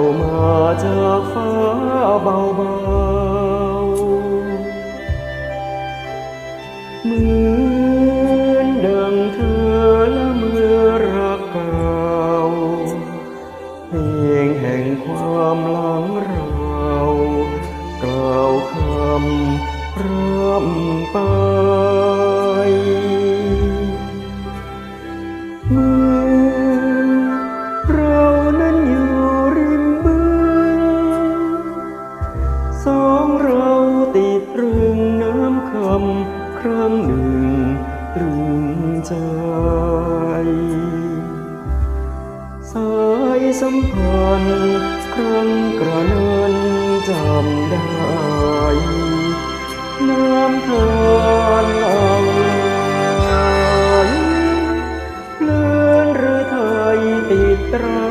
วมาจากฟ้าเบาเบาเหมือนดังเธอและเมื่อรักเก่าเพลงแห่งความหลังเรากล่าวคำร่ำไปเมื่อ สมพรั้งกระนั้นจำได้น้ำทานหลังไหลเลื่อนหรือไทยติดตรา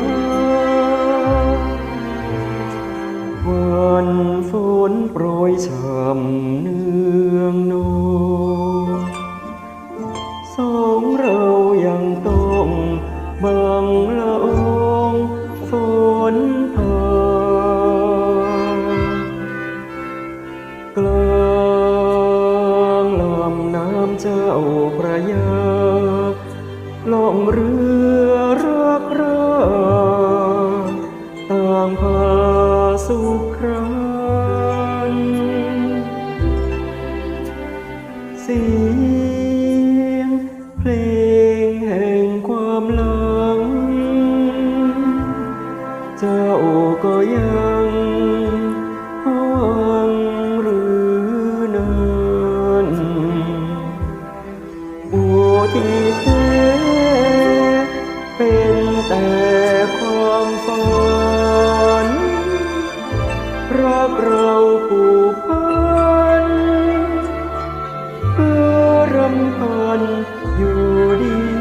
วันฝนโปรยช่ำเนืองนองสองเรายังต้องบังเละำน้ำเจ้าพระยาล่องเรือรักราต่างพาสุขครานเสียงเพลงแห่งความหลัง เจ้าก็ยัง ทิศแท้เป็นแต่ความฝันรักเราผูกพันเพื่อรำพันอยู่ดี